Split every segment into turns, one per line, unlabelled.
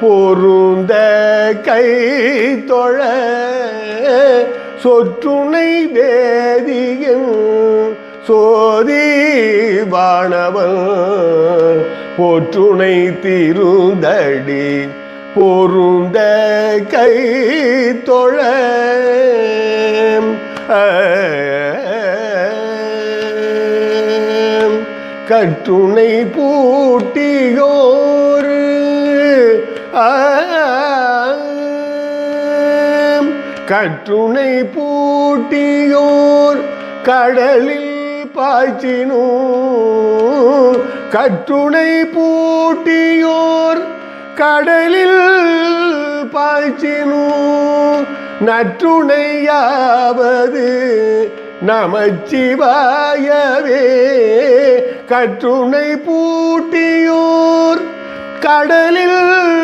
பொருந்த கை தொழ சொற்றுணை வேதியும் சோதி வாணவன் போற்றுணை திருந்தடி பொருந்த கை தொழ. கற்றுணை பூட்டியோ கற்றுணை பூட்டியோர் கடலில் பாய்ச்சினோ கற்றுணை பூட்டியோர் கடலில் பாய்ச்சினோ நற்றுணையாவது நமச்சிவாயவே. கற்றுணை பூட்டியோர் கடலில்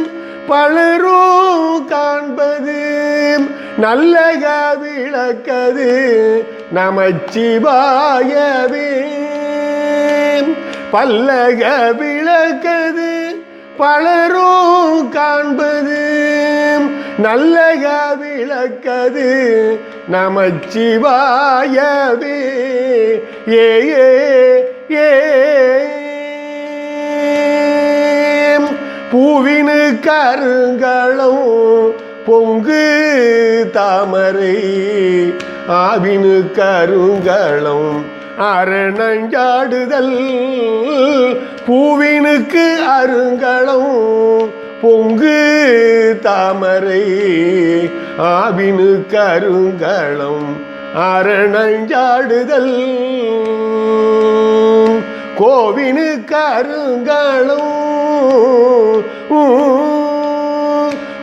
பலரும் காண்பது நல்லக விளக்கது நமச்சிவாயவே. பல்லக விளக்கது பலரும் காண்பது நல்லக விளக்கது நமச்சிவாயவே. ஏ ஏ. கருங்களும் பொங்கு தாமரை ஆவினு கருங்களும் அரணஞ்சாடுதல் பூவினுக்கு அருங்களம் பொங்கு தாமரை ஆவினு கருங்களம் அரணஞ்சாடுதல் கோவினு கருங்களும்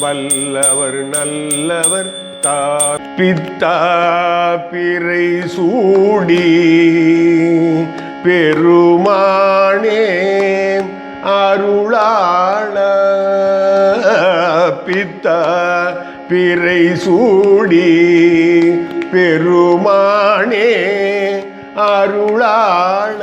வல்லவர் நல்லவர் தா பித்தா பிறை சூடி பெருமானே அருளாள பித்தா பிறை சூடி பெருமானே அருளாள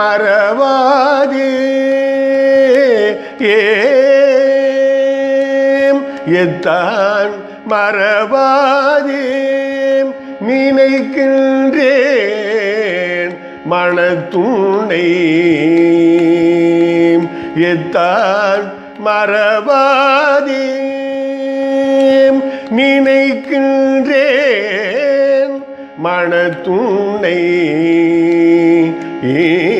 மறவாதே. ஏத்தான் எத்தான் மறவாதே. நினைக்கின்றேன் மனத்துணை எத்தான் மறவாதே. நினைக்கின்றேன் மனத்துணை ஏ